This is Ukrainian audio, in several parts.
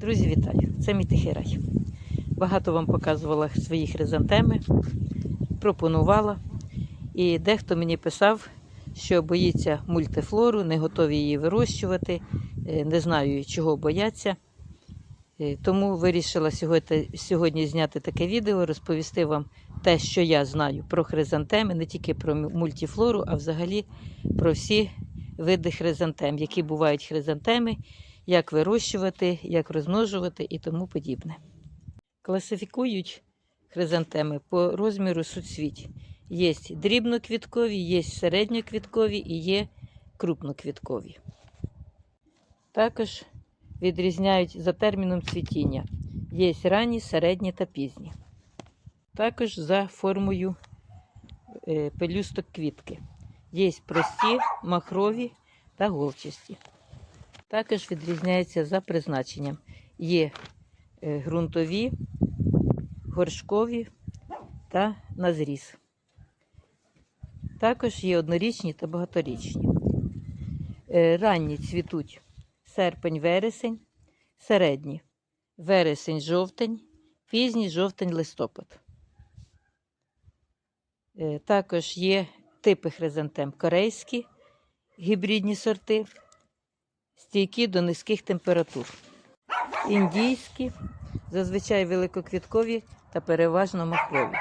Друзі, вітаю! Це мій тихий рай. Багато вам показувала свої хризантеми, пропонувала. І дехто мені писав, що боїться мультифлору, не готові її вирощувати, е, не знаю, чого бояться. Е, Тому вирішила сьогодні, сьогодні зняти таке відео, розповісти вам те, що я знаю про хризантеми, не тільки про мультифлору, а взагалі про всі види хризантем, які бувають хризантеми, як вирощувати, як розмножувати і тому подібне. Класифікують хризантеми по розміру суцвіть. Є дрібноквіткові, є середньоквіткові і є крупноквіткові. Також відрізняють за терміном цвітіння. Є ранні, середні та пізні. Також за формою е, пелюсток квітки. Є прості, махрові та голчасті. Також відрізняється за призначенням. Є е, ґрунтові, горшкові та на зріз. Також є однорічні та багаторічні. Е, Ранні цвітуть серпень-вересень, середні вересень-жовтень, пізній жовтень-листопад. Е, Також є типи хризантем корейські, гібридні сорти, стійкі до низьких температур. Індійські, зазвичай великоквіткові та переважно махрові.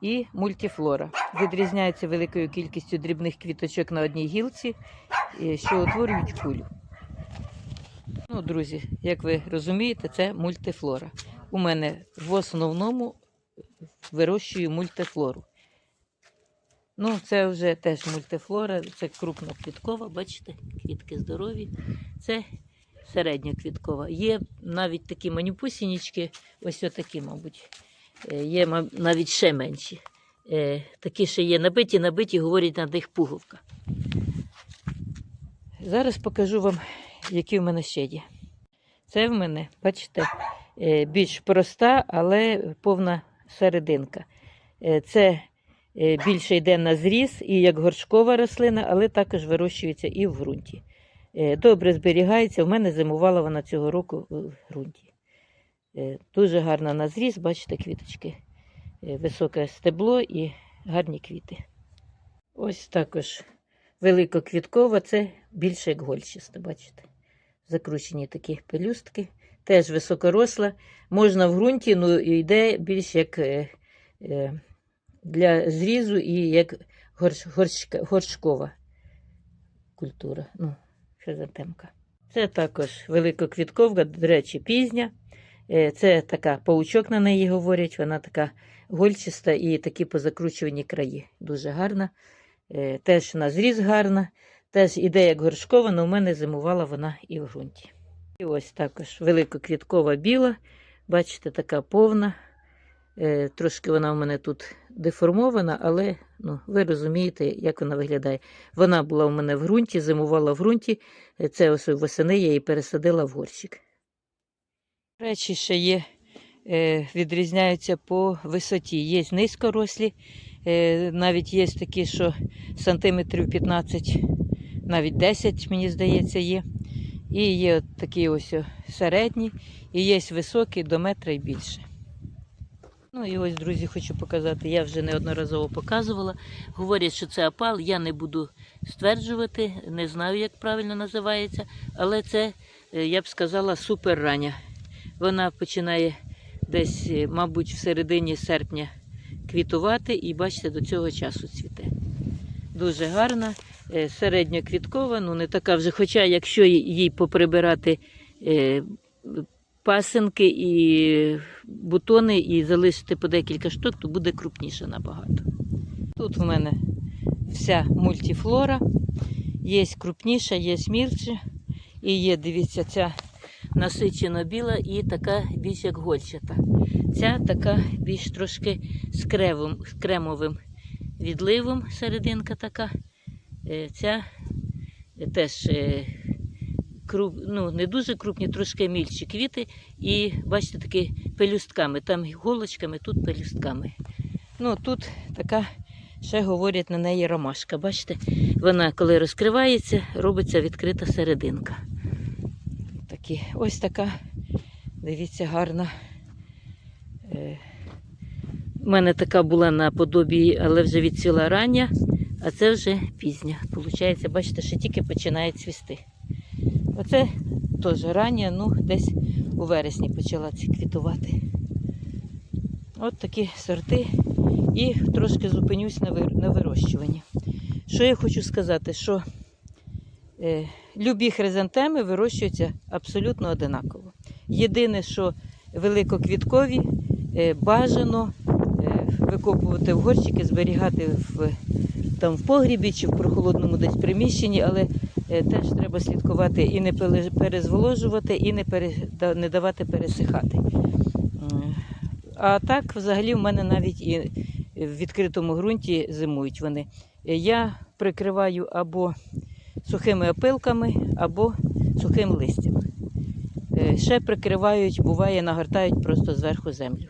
І мультифлора. Відрізняється великою кількістю дрібних квіточок на одній гілці, що утворюють кулю. Ну, друзі, як ви розумієте, це мультифлора. У мене в основному вирощую мультифлору. Ну, це вже теж мультифлора, це крупноквіткова, бачите, квітки здорові. Це середньоквіткова. Є навіть такі манюпусінічки, ось отакі, мабуть. Е, Є навіть ще менші. Е, Такі ще є набиті, набиті, говорять на них пуговка. Зараз покажу вам, які в мене ще є. Це в мене, бачите, е, більш проста, але повна серединка. Це більше йде на зріз і як горшкова рослина, але також вирощується і в ґрунті. Е, Добре зберігається. В мене зимувала вона цього року в ґрунті. Е, Дуже гарна на зріз, бачите, квіточки. Е, Високе стебло і гарні квіти. Ось також великоквіткова, це більше як гольчаста, бачите. Закручені такі пелюстки. Теж високоросла. Можна в ґрунті, ну йде більш як е, е, для зрізу і як горш, горшка, горшкова культура. Ну, хризантемка. Це також великоквітковка, до речі, пізня. Е, Це така паучок на неї говорять, вона така гольчиста і такі позакручувані краї. Дуже гарна. Е, Теж на зріз гарна. Теж іде як горшкова, але у мене зимувала вона і в ґрунті. І ось також великоквіткова біла. Бачите, така повна. Е, Трошки вона в мене тут деформована, але ну, ви розумієте, як вона виглядає. Вона була у мене в ґрунті, зимувала в ґрунті. Е, Це ось восени я її пересадила в горщик. Речі ще є, е, відрізняються по висоті. Є низькорослі, навіть є такі, що сантиметрів 15, навіть 10, мені здається, є. І є такі ось середні, і є високі до метра і більше. Ну і ось, друзі, хочу показати. Я вже неодноразово показувала. Говорять, що це опал. Я не буду стверджувати, не знаю, як правильно називається, але це, е, я б сказала, супер рання. Вона починає десь, е, мабуть, в середині серпня квітувати і бачите, до цього часу цвіте. Дуже гарна, е, середньоквіткова, ну не така вже, хоча якщо їй- поприбирати пасинки і бутони і залишити по декілька штук, то буде крупніша набагато. Тут в мене вся мультифлора, є крупніша, є мірче, і є, дивіться, ця насичено біла і така більш як гольчата. Ця така більш трошки з, кревом, з кремовим відливом, серединка така. Е, Ця теж е, круп, ну, не дуже крупні, трошки мільчі квіти. І бачите, такі пелюстками. Там голочками, тут пелюстками. Ну, тут така, ще говорять на неї ромашка. Бачите, вона, коли розкривається, робиться відкрита серединка. Такі. Ось така Дивіться, гарна. Е, У мене така була наподобі, але вже відцвіла рання, а це вже пізня. Получається, бачите, ще тільки починає цвісти. Оце теж рання, ну, десь у вересні почала ці квітувати. От такі сорти. І трошки зупинюсь на вирощуванні. Що я хочу сказати, що е, любі хризантеми вирощуються абсолютно одинаково. Єдине, що великоквіткові е, бажано е, викопувати в горщики, зберігати в, там, в погрібі чи в прохолодному десь приміщенні, але теж треба слідкувати і не перезволожувати, і не, не давати пересихати. А так, взагалі, в мене навіть і в відкритому ґрунті зимують вони. Е, Я прикриваю або сухими опилками, або сухим листям. Е, Ще прикривають, буває, нагортають просто зверху землю.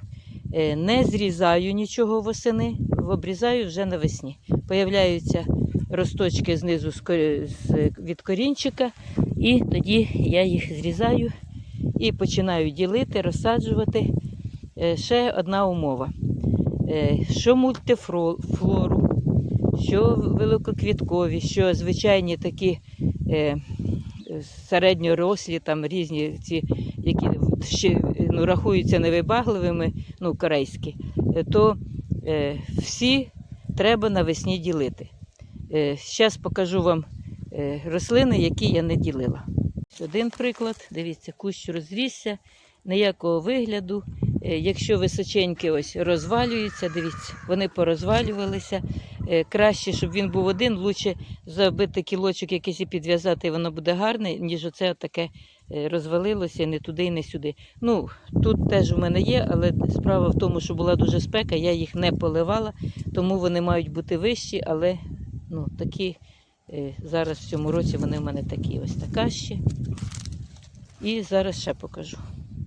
Е, Не зрізаю нічого восени, обрізаю вже навесні. Появляються росточки знизу від корінчика, і тоді я їх зрізаю і починаю ділити, розсаджувати. Е, Ще одна умова. Е, Що мультифлору, що великоквіткові, що звичайні такі е, середньорослі, там різні ці, які ще ну, рахуються невибагливими, ну, корейські, то всі треба навесні ділити. Зараз покажу вам е, рослини, які я не ділила. Один приклад, дивіться, кущ розрісся, ніякого вигляду. Е, Якщо височенькі ось розвалюються, дивіться, вони порозвалювалися. Е, Краще, щоб він був один, лучше забити кілочок якийсь і підв'язати, і воно буде гарне, ніж оце таке розвалилося не туди і не сюди. Ну, тут теж у мене є, але справа в тому, що була дуже спека, я їх не поливала, тому вони мають бути вищі, але ну, такі е, зараз в цьому році вони в мене такі. Ось така ще. І зараз ще покажу.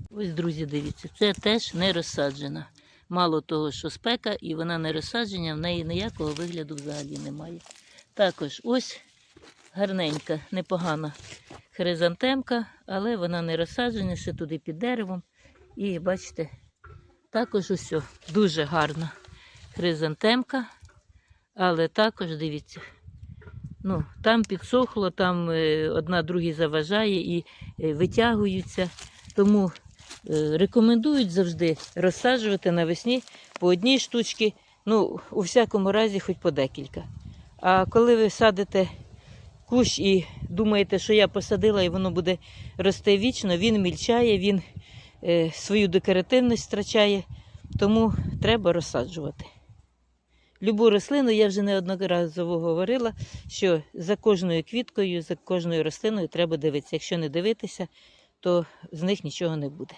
Ось, друзі, дивіться, це теж не розсаджена. Мало того, що спека, і вона не розсаджена, в неї ніякого вигляду взагалі немає. Також ось гарненька, непогана хризантемка, але вона не розсаджена, ще туди під деревом. І бачите, також ось дуже гарна хризантемка, але також дивіться. Ну, там підсохло, там е, одна другій заважає і е, витягуються. Тому е, рекомендують завжди розсаджувати навесні по одній штучці, ну, у всякому разі, хоч по декілька. А коли ви садите кущ і думаєте, що я посадила і воно буде рости вічно, він мільчає, він свою декоративність втрачає, тому треба розсаджувати. Любу рослину я вже неодноразово говорила, що за кожною квіткою, за кожною рослиною треба дивитися. Якщо не дивитися, то з них нічого не буде.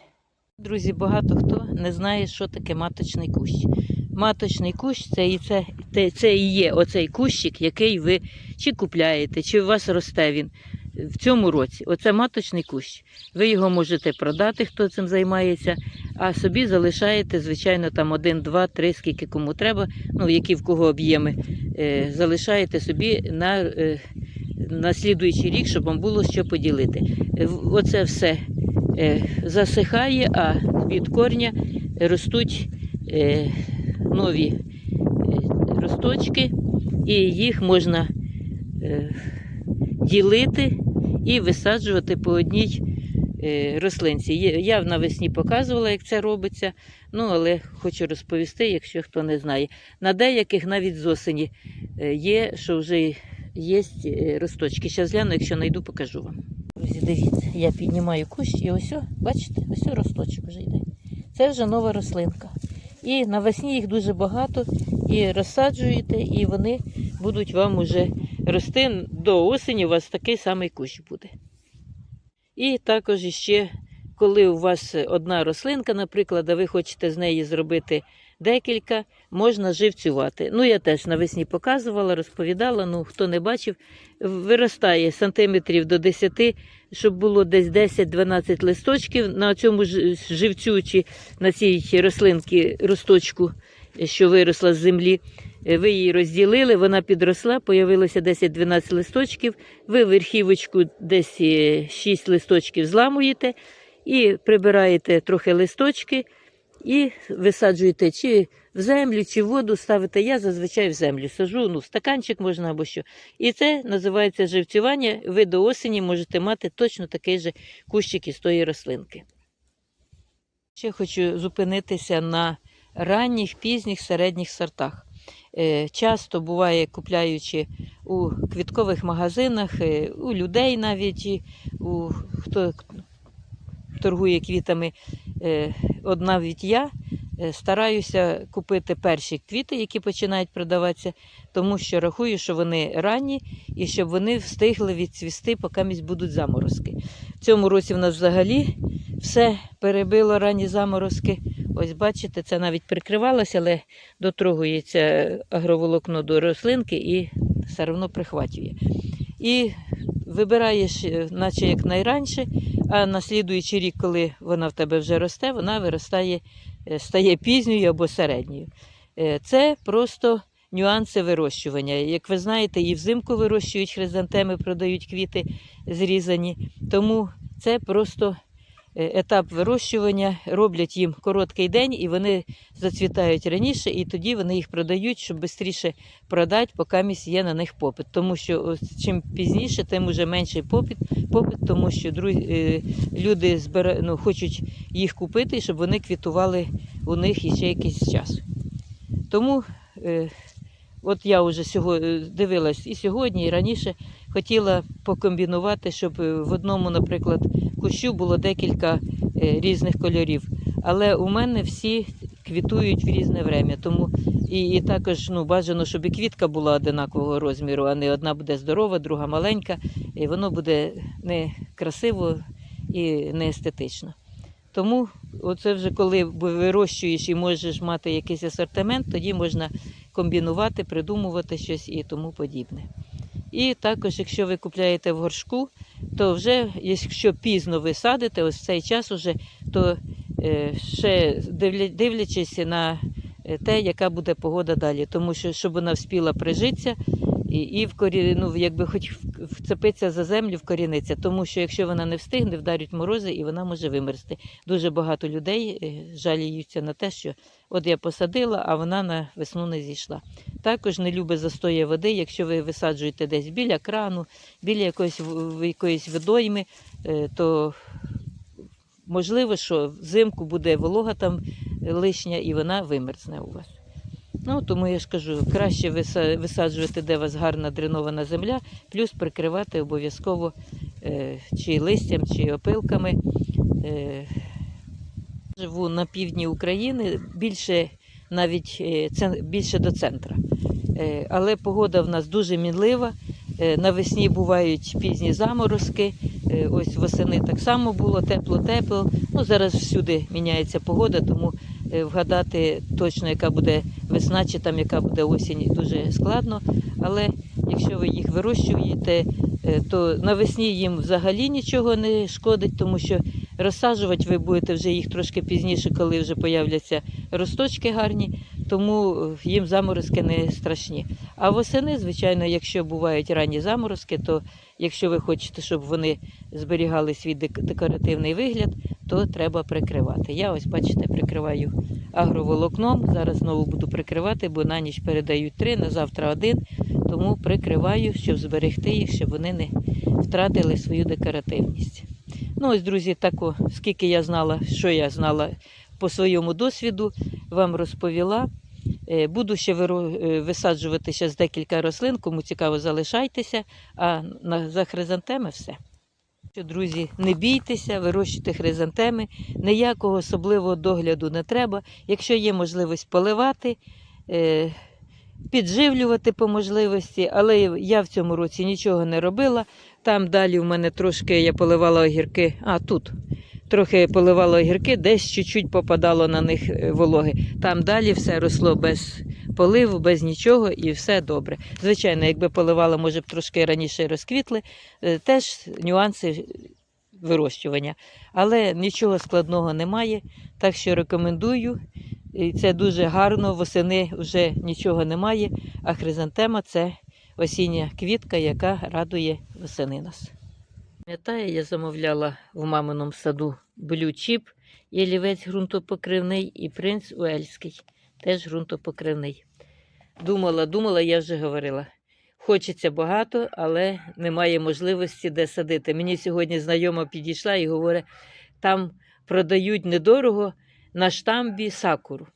Друзі, багато хто не знає, що таке маточний кущ. Маточний кущ це і, це, це і є оцей кущик, який ви чи купляєте, чи у вас росте він в цьому році. Оце маточний кущ. Ви його можете продати, хто цим займається, а собі залишаєте, звичайно, там один, два, три, скільки кому треба, ну які в кого об'єми, е, залишаєте собі на, е, на слідуючий рік, щоб вам було що поділити. Е, Оце все е, засихає, а від корня ростуть е, нові е, росточки, і їх можна е, ділити і висаджувати по одній е, рослинці. Я навесні показувала, як це робиться, ну але хочу розповісти, якщо хто не знає. На деяких навіть з осені е, є, що вже є е, росточки. Зараз гляну, якщо знайду, покажу вам. Друзі, дивіться, я піднімаю кущ і ось, бачите, ось росточок вже йде. Це вже нова рослинка. І навесні їх дуже багато, і розсаджуєте, і вони будуть вам уже рости до осені, у вас такий самий кущ буде. І також іще, коли у вас одна рослинка, наприклад, а ви хочете з неї зробити декілька, можна живцювати. Ну, я теж навесні показувала, розповідала, ну хто не бачив, виростає сантиметрів до 10, щоб було десь 10-12 листочків на цьому живцю на цій рослинці росточку, що виросла з землі. Е, Ви її розділили, вона підросла, появилося 10-12 листочків. Ви верхівочку десь е, 6 листочків зламуєте і прибираєте трохи листочки і висаджуєте чи в землю, чи в воду ставите. Я зазвичай в землю сажу, ну, стаканчик можна або що. І це називається живцювання. Ви до осені можете мати точно такий же кущик із тої рослинки. Ще хочу зупинитися на ранніх, пізніх, середніх сортах. Е, Часто буває, купляючи у квіткових магазинах, е, у людей навіть, у хто торгує квітами, е, от навіть я стараюся купити перші квіти, які починають продаватися, тому що рахую, що вони ранні і щоб вони встигли відцвісти, поки місь будуть заморозки. В цьому році в нас взагалі все перебило ранні заморозки. Ось бачите, це навіть прикривалося, але дотрогується агроволокно до рослинки і все одно прихватює. І вибираєш, е, наче як найраньше, а на слідуючий рік, коли вона в тебе вже росте, вона виростає, е, стає пізньою або середньою. Е, Це просто нюанси вирощування. Як ви знаєте, і взимку вирощують хризантеми, продають квіти зрізані. Тому це просто етап вирощування, роблять їм короткий день і вони зацвітають раніше, і тоді вони їх продають, щоб швидше продати, поки місць є на них попит. Тому що чим пізніше, тим уже менший попит, попит тому що друзі, е, люди збира, ну, хочуть їх купити, щоб вони квітували у них іще якийсь час. Тому е, от я вже сьогодні дивилась і сьогодні, і раніше хотіла покомбінувати, щоб е, в одному, наприклад, кущу було декілька е, різних кольорів. Але у мене всі квітують в різне время. Тому і, і також ну, бажано, щоб і квітка була одинакового розміру, а не одна буде здорова, друга маленька. І воно буде не красиво і не естетично. Тому оце вже коли вирощуєш і можеш мати якийсь асортимент, тоді можна комбінувати, придумувати щось і тому подібне. І також, якщо ви купляєте в горшку, то вже, якщо пізно ви садите, ось в цей час уже, то е, ще дивлячись на е, те, яка буде погода далі. Тому що щоб вона вспіла прижитися і, і вкорі, ну, якби хоч в- вцепитися за землю, вкоріниться. Тому що якщо вона не встигне, вдарять морози і вона може вимерзти. Дуже багато людей е, жаліються на те, що от я посадила, а вона на весну не зійшла. Також не любить застоя води, якщо ви висаджуєте десь біля крану, біля якоїсь, в- в- якоїсь водойми, е, то можливо, що взимку буде волога там лишня і вона вимерзне у вас. Ну, тому я ж кажу, краще висаджувати, де у вас гарна дренована земля, плюс прикривати обов'язково е, чи листям, чи опилками. Е, живу на півдні України, більше навіть е, більше до центра. Але погода в нас дуже мінлива. Навесні бувають пізні заморозки. Ось восени так само було тепло-тепло. Ну, зараз всюди міняється погода, тому вгадати точно, яка буде весна чи там яка буде осінь, дуже складно. Але якщо ви їх вирощуєте, е, то навесні їм взагалі нічого не шкодить, тому що розсаджувати ви будете вже їх трошки пізніше, коли вже появляться росточки гарні, тому е, їм заморозки не страшні. А восени, звичайно, якщо бувають ранні заморозки, то якщо ви хочете, щоб вони зберігали свій декоративний вигляд, то треба прикривати. Я ось, бачите, прикриваю агроволокном. Зараз знову буду прикривати, бо на ніч передають три, на завтра один. Тому прикриваю, щоб зберегти їх, щоб вони не втратили свою декоративність. Ну, ось, друзі, тако, скільки я знала, що я знала по своєму досвіду, вам розповіла. Е, Буду ще е, висаджувати ще з декілька рослин, кому цікаво, залишайтеся, а за хризантеми все. Друзі, не бійтеся, вирощуйте хризантеми, ніякого особливого догляду не треба. Якщо є можливість поливати, е, підживлювати по можливості, але я в цьому році нічого не робила. Там далі в мене трошки я поливала огірки, а тут трохи поливала огірки, десь чуть-чуть попадало на них е, вологи. Там далі все росло без поливу, без нічого і все добре. Звичайно, якби поливала, може б трошки раніше розквітли, е, теж нюанси вирощування. Але нічого складного немає, так що рекомендую. І це дуже гарно, восени вже нічого немає, а хризантема це осіння квітка, яка радує восени нас. Пам'ятаю, я замовляла в маминому саду блючіп, ялівець ґрунтопокривний і принц Уельський, теж ґрунтопокривний. Думала, думала, я вже говорила. Хочеться багато, але немає можливості де садити. Мені сьогодні знайома підійшла і говорить, там продають недорого на штамбі сакуру.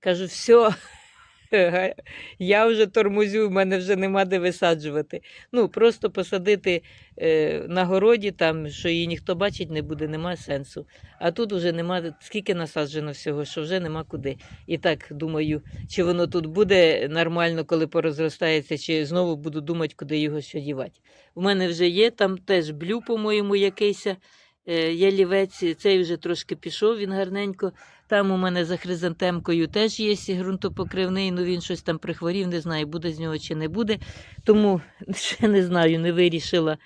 Кажу, все, я вже тормозю, в мене вже нема де висаджувати. Ну, просто посадити е, на городі, там, що її ніхто бачить не буде, немає сенсу. А тут вже нема, скільки насаджено всього, що вже нема куди. І так думаю, чи воно тут буде нормально, коли порозростається, чи знову буду думати, куди його що дівати. У мене вже є, там теж блю, по-моєму, якийсь е, ялівець, цей вже трошки пішов, він гарненько. Там у мене за хризантемкою теж є ґрунтопокривний, ну він щось там прихворів, не знаю, буде з нього чи не буде. Тому ще не знаю, не вирішила.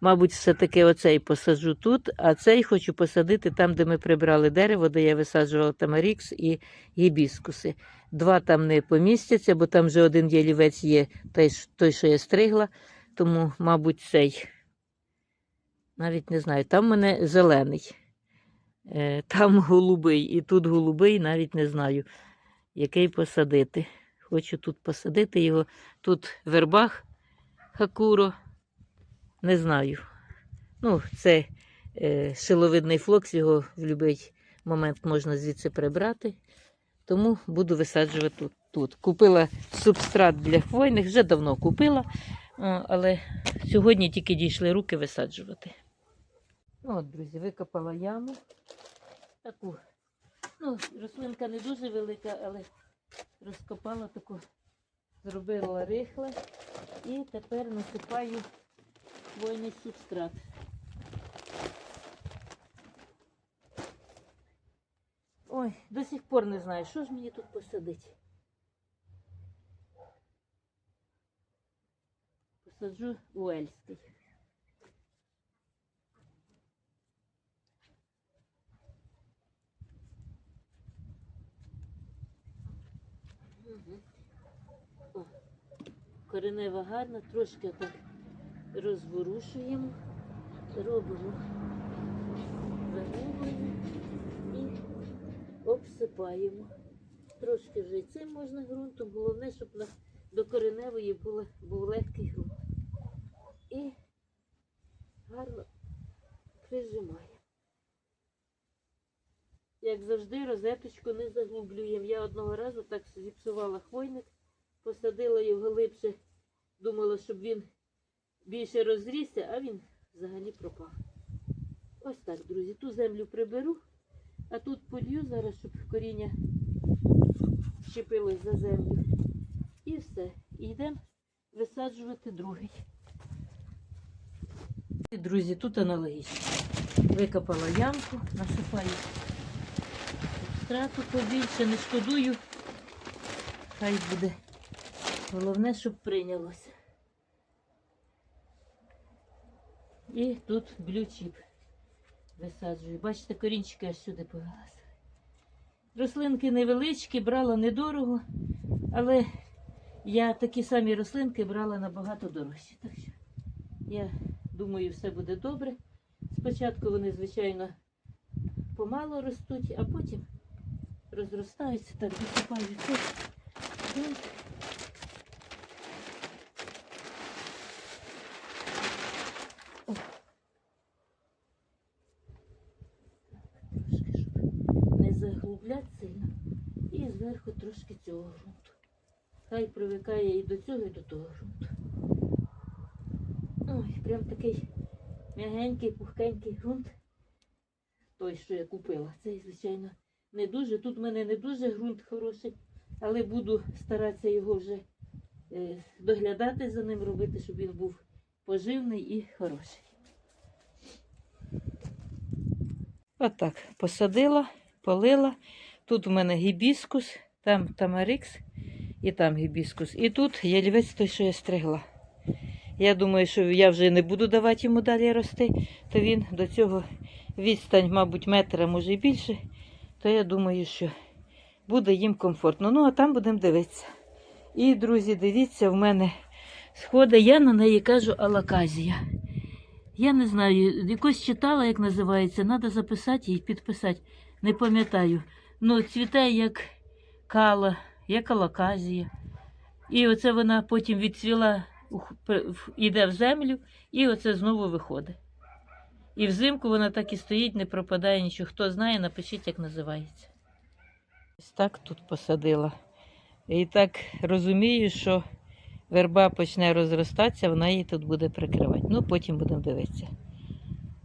Мабуть, все-таки оцей посаджу тут, а цей хочу посадити там, де ми прибрали дерево, де я висаджувала тамарікс і гібіскуси. Два там не помістяться, бо там вже один ялівець є, той, що я стригла, тому, мабуть, цей. Навіть не знаю, там в мене зелений. Е, Там голубий, і тут голубий, навіть не знаю, який посадити. Хочу тут посадити його. Тут вербах хакуро. Не знаю. Ну, це е, шиловидний флокс, його в будь-який момент можна звідси прибрати. Тому буду висаджувати тут. тут. Купила субстрат для хвойних, вже давно купила, але сьогодні тільки дійшли руки висаджувати. Ну, от, друзі, викопала яму. Таку. Ну, рослинка не дуже велика, але розкопала таку, зробила рихле і тепер насипаю хвойний субстрат. Ой, до сих пор не знаю, що ж мені тут посадити. Посаджу уельський. О, Коренева гарна, трошки так розворушуємо, робимо загублення і обсипаємо. Трошки вже й цим можна ґрунтом, головне, щоб до кореневої було, був легкий ґрунт. І гарно прижимаємо. Як завжди, розеточку не заглублюємо. Я одного разу так зіпсувала хвойник, посадила його глибше, думала, щоб він більше розрісся, а він взагалі пропав. Ось так, друзі. Ту землю приберу, а тут полью зараз, щоб коріння щепилось за землю. І все. І йдемо висаджувати другий. Друзі, тут аналогічно. Викопала ямку, насипаю страту побільше, не шкодую. Хай буде. Головне, щоб прийнялося. І тут блючіп висаджую. Бачите, корінчики аж сюди повелися. Рослинки невеличкі, брала недорого, але я такі самі рослинки брала набагато дорожчі. Так що я думаю, все буде добре. Спочатку вони, звичайно, помало ростуть, а потім розростаються, так висипаю тут. Трошки, щоб не заглублять сильно. І зверху трошки цього ґрунту. Хай привикає і до цього, і до того ґрунту. Ой, прям такий м'ягенький, пухкенький ґрунт. Той, що я купила. Цей, звичайно, не дуже. Тут в мене не дуже ґрунт хороший, але буду старатися його вже е, доглядати за ним, робити, щоб він був поживний і хороший. Отак, посадила, полила. Тут у мене гібіскус, там тамарикс і там гібіскус. І тут ялівець той, що я стригла. Я думаю, що я вже не буду давати йому далі рости, то він до цього відстань, мабуть, метра, може і більше, то я думаю, що буде їм комфортно. Ну, а там будемо дивитися. І, друзі, дивіться, в мене сходи, я на неї кажу алаказія. Я не знаю, якось читала, як називається, треба записати і підписати. Не пам'ятаю. Ну, цвіте як кала, як алаказія. І оце вона потім відцвіла, іде в землю, і оце знову виходить. І взимку вона так і стоїть, не пропадає нічого. Хто знає, напишіть, як називається. Ось так тут посадила. І так розумію, що верба почне розростатися, вона її тут буде прикривати. Ну, потім будемо дивитися.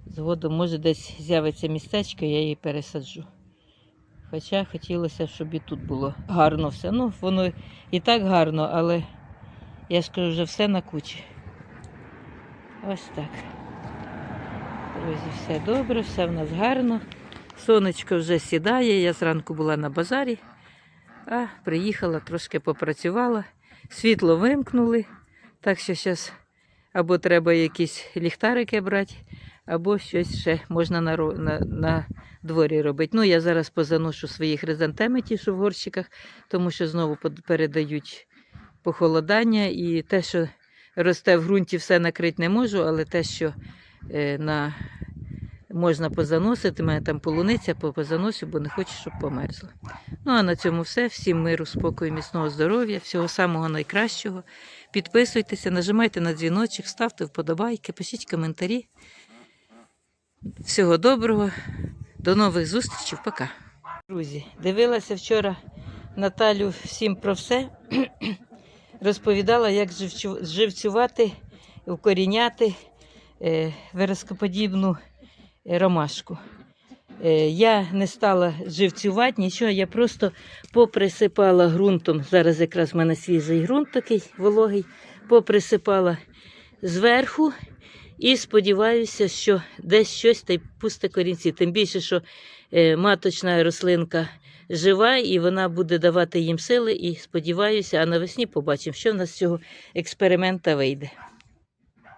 Згодом, може, десь з'явиться містечко, я її пересаджу. Хоча хотілося, щоб і тут було гарно все. Ну, воно і так гарно, але я ж кажу, вже все на кучі. Ось так. Друзі, все добре, все в нас гарно. Сонечко вже сідає. Я зранку була на базарі, а приїхала, трошки попрацювала. Світло вимкнули. Так що зараз або треба якісь ліхтарики брати, або щось ще можна на, на, на дворі робити. Ну, я зараз позаношу свої хризантеми, ті, що в горщиках, тому що знову передають похолодання і те, що росте в ґрунті, все накрити не можу, але те, що на... можна позаносити, У мене там полуниця по- позаношу, бо не хочу, щоб померзла. Ну а на цьому все. Всім миру, спокою, міцного здоров'я, всього самого найкращого. Підписуйтеся, нажимайте на дзвіночок, ставте вподобайки, пишіть коментарі. Всього доброго, до нових зустрічей. Пока. Друзі, дивилася вчора Наталю всім про все. Розповідала, як живцювати, вкоріняти е, верескоподібну е, ромашку. Е, Я не стала живцювати нічого, я просто поприсипала ґрунтом. Зараз якраз в мене свіжий ґрунт такий вологий, поприсипала зверху і сподіваюся, що десь щось та й пусте корінці. Тим більше, що маточна рослинка жива і вона буде давати їм сили. І сподіваюся, а навесні побачимо, що в нас з цього експеримента вийде.